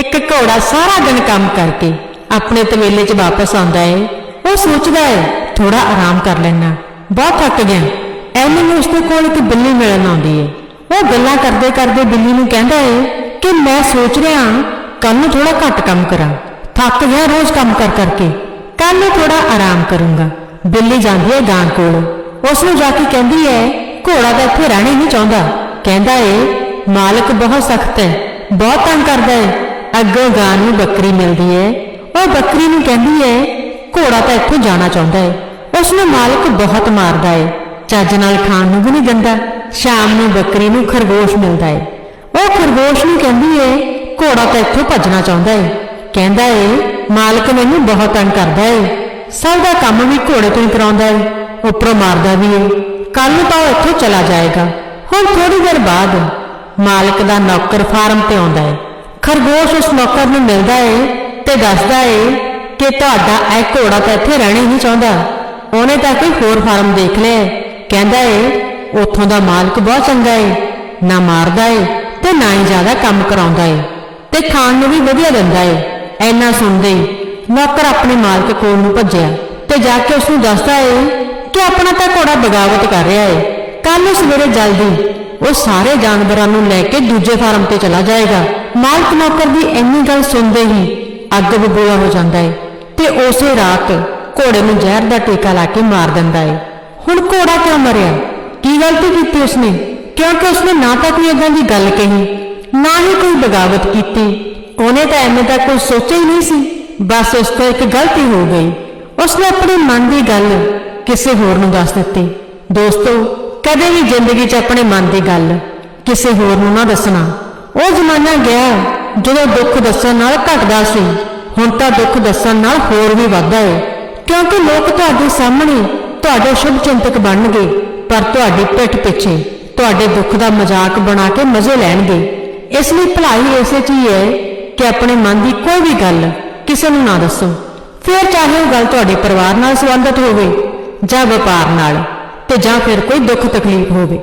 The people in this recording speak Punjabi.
ਇੱਕ ਘੋੜਾ ਸਾਰਾ ਦਿਨ ਕੰਮ ਕਰਕੇ ਆਪਣੇ ਤਵੇਲੇ 'ਚ ਵਾਪਸ ਆਉਂਦਾ ਏ। ਉਹ ਸੋਚਦਾ ਏ ਥੋੜਾ ਆਰਾਮ ਕਰ ਲੈਣਾ ਬਹੁਤ ਥੱਕ ਗਿਆ। ਐਨੇ ਨੂੰ ਉਸਦੇ ਕੋਲ ਇੱਕ ਬਿੱਲੀ ਮਿਲਣ ਆਉਂਦੀ ਏ। ਉਹ ਗੱਲਾਂ ਕਰਦੇ ਕਰਦੇ ਬਿੱਲੀ ਨੂੰ ਕਹਿੰਦਾ ਏ ਕਿ ਮੈਂ ਸੋਚ ਰਿਹਾ ਕੱਲ ਨੂੰ ਥੋੜਾ ਘੱਟ ਕੰਮ ਕਰਾਂ। ਥੱਕ ਗਿਆ ਰੋਜ਼ ਕੰਮ ਕਰ ਕਰਕੇ। ਕੱਲ ਨੂੰ ਥੋੜਾ ਆਰਾਮ ਕਰੂੰਗਾ। ਬਿੱਲੀ ਜਾਂਦੀ ਹੈ ਗਾਂ ਕੋਲ। ਉਸ ਨੂੰ ਜਾ ਕੇ ਕਹਿੰਦੀ ਹੈ ਘੋੜਾ ਤਾਂ ਇੱਥੇ ਰਹਿਣਾ ਹੀ ਨਹੀਂ ਚਾਹੁੰਦਾ। ਕਹਿੰਦਾ ਏ, ਮਾਲਕ ਬਹੁਤ ਸਖਤ ਹੈ ਬਹੁਤ ਤੰਗ ਕਰਦਾ ਹੈ ਅੱਗੋਂ ਗਾਂ ਨੂੰ ਬੱਕਰੀ ਮਿਲਦੀ ਹੈ ਉਹ ਬੱਕਰੀ ਨੂੰ ਕਹਿੰਦੀ ਹੈ ਘੋੜਾ ਤਾਂ ਇੱਥੋਂ ਜਾਣਾ ਚਾਹੁੰਦਾ ਹੈ ਉਸ ਨੂੰ ਮਾਲਕ ਬਹੁਤ ਮਾਰਦਾ ਹੈ ਚੱਜ ਨਾਲ ਖਾਣ ਨੂੰ ਵੀ ਨਹੀਂ ਦਿੰਦਾ। ਸ਼ਾਮ ਨੂੰ ਬੱਕਰੀ ਨੂੰ ਖਰਗੋਸ਼ ਮਿਲਦਾ ਹੈ ਉਹ ਖਰਗੋਸ਼ ਨੂੰ ਕਹਿੰਦੀ ਹੈ ਘੋੜਾ ਤਾਂ ਇੱਥੋਂ ਭੱਜਣਾ ਚਾਹੁੰਦਾ ਏ। ਕਹਿੰਦਾ ਏ, ਮਾਲਕ ਮੈਨੂੰ ਬਹੁਤ ਤੰਗ ਕਰਦਾ ਏ। ਸਭ ਦਾ ਕੰਮ ਵੀ ਘੋੜੇ ਤੋਂ ਹੀ ਕਰਾਉਂਦਾ ਏ। ਉੱਪਰੋਂ ਮਾਰਦਾ ਵੀ ਏ। ਕੱਲ ਨੂੰ ਤਾਂ ਉਹ ਇੱਥੋਂ ਚਲਾ ਜਾਏਗਾ। ਹੁਣ ਥੋੜੀ ਦੇਰ ਬਾਅਦ ਮਾਲਕ ਦਾ ਨੌਕਰ ਫਾਰਮ ਤੇ ਆਉਂਦਾ ਹੈ ਖਰਗੋਸ਼ ਉਸ ਨੌਕਰ ਨੂੰ ਮਿਲਦਾ ਏ ਤੇ ਦੱਸਦਾ ਏ ਕਿ ਤੁਹਾਡਾ ਇਹ ਘੋੜਾ ਤਾਂ ਇੱਥੇ ਰਹਿਣਾ ਹੀ ਨਹੀਂ ਚਾਹੁੰਦਾ। ਉਹਨੇ ਤਾਂ ਕੋਈ ਹੋਰ ਫਾਰਮ ਦੇਖ ਲਿਆ। ਕਹਿੰਦਾ ਏ, ਉੱਥੋਂ ਦਾ ਮਾਲਕ ਬਹੁਤ ਚੰਗਾ ਏ। ਨਾ ਮਾਰਦਾ ਏ ਤੇ ਨਾ ਹੀ ਜ਼ਿਆਦਾ ਕੰਮ ਕਰਾਉਂਦਾ ਏ ਤੇ ਖਾਣ ਨੂੰ ਵੀ ਵਧੀਆ ਦਿੰਦਾ ਏ। ਐਨਾ ਸੁਣਦੇ ਨੌਕਰ ਆਪਣੇ ਮਾਲਕ ਕੋਲ ਨੂੰ ਭੱਜਿਆ ਤੇ ਜਾ ਕੇ ਉਸ ਨੂੰ ਦੱਸਦਾ ਏ ਕਿ ਆਪਣਾ ਤਾਂ ਘੋੜਾ ਬਗਾਵਤ ਕਰ ਰਿਹਾ ਏ। ਕੱਲ ਨੂੰ ਸਵੇਰੇ ਜਲਦੀ ਉਹ ਸਾਰੇ ਜਾਨਵਰਾਂ ਨੂੰ ਲੈ ਕੇ ਦੂਜੇ ਫਾਰਮ ਤੇ ਚਲਾ ਜਾਏਗਾ। ਮਾਲਕ ਨੌਕਰ ਦੀ ਇੰਨੀ ਗੱਲ ਸੁਣਦੇ ਹੀ ਅੱਗ ਬਬੂਲਾ ਹੋ ਜਾਂਦਾ ਏ ਤੇ ਉਸੇ ਰਾਤ ਘੋੜੇ ਨੂੰ ਜ਼ਹਿਰ ਦਾ ਟੀਕਾ ਲਾ ਕੇ ਮਾਰ ਦਿੰਦਾ ਏ। ਹੁਣ ਘੋੜਾ ਕਿਉਂ ਮਰਿਆ? ਕੀ ਗਲਤੀ ਕੀਤੀ ਉਸਨੇ? ਕਿਉਂਕਿ ਉਸਨੇ ਨਾ ਤਾਂ ਕੋਈ ਏਦਾਂ ਦੀ ਗੱਲ ਕਹੀ, ਨਾ ਹੀ ਕੋਈ ਬਗਾਵਤ ਕੀਤੀ। ਉਹਨੇ ਤਾਂ ਐਵੇਂ ਦਾ ਕੁਝ ਸੋਚਿਆ ਹੀ ਨਹੀਂ ਸੀ। ਬਸ ਉਸ ਤੋਂ ਇੱਕ ਗਲਤੀ ਹੋ ਗਈ। ਉਸਨੇ ਆਪਣੇ ਮਨ ਦੀ ਗੱਲ ਕਿਸੇ ਹੋਰ ਨੂੰ ਦੱਸ ਦਿੱਤੀ। ਦੋਸਤੋ, ਕਦੇ ਵੀ ਜ਼ਿੰਦਗੀ 'ਚ ਆਪਣੇ ਮਨ ਦੀ ਗੱਲ ਕਿਸੇ ਹੋਰ ਨੂੰ ਨਾ ਦੱਸਣਾ। ਉਹ ਜ਼ਮਾਨਾ ਗਿਆ ਜਦੋਂ ਦੁੱਖ ਦੱਸਣ ਨਾਲ ਘਟਦਾ ਸੀ। ਹੁਣ ਤਾਂ ਦੁੱਖ ਦੱਸਣ ਨਾਲ ਹੋਰ ਵੀ ਵੱਧਦਾ ਹੈ ਕਿਉਂਕਿ ਲੋਕ ਤੁਹਾਡੇ ਸਾਹਮਣੇ ਤੁਹਾਡੇ ਸ਼ੁਭ ਚਿੰਤਕ ਬਣਨਗੇ, ਪਰ ਤੁਹਾਡੀ ਪਿੱਠ ਪਿੱਛੇ ਤੁਹਾਡੇ ਦੁੱਖ ਦਾ ਮਜ਼ਾਕ ਬਣਾ ਕੇ ਮਜ਼ੇ ਲੈਣਗੇ। ਇਸ ਲਈ ਭਲਾਈ ਇਸੇ 'ਚ ਹੀ ਹੈ ਕਿ ਆਪਣੇ ਮਨ ਦੀ ਕੋਈ ਵੀ ਗੱਲ ਕਿਸੇ ਨੂੰ ਨਾ ਦੱਸੋ। ਫਿਰ ਚਾਹੇ ਉਹ ਗੱਲ ਤੁਹਾਡੇ ਪਰਿਵਾਰ ਨਾਲ ਸੰਬੰਧਿਤ ਹੋਵੇ ਜਾਂ ਵਪਾਰ ਨਾਲ, ਤੇ ਜਾਂ ਫਿਰ ਕੋਈ ਦੁੱਖ ਤਕਲੀਫ ਹੋਵੇ।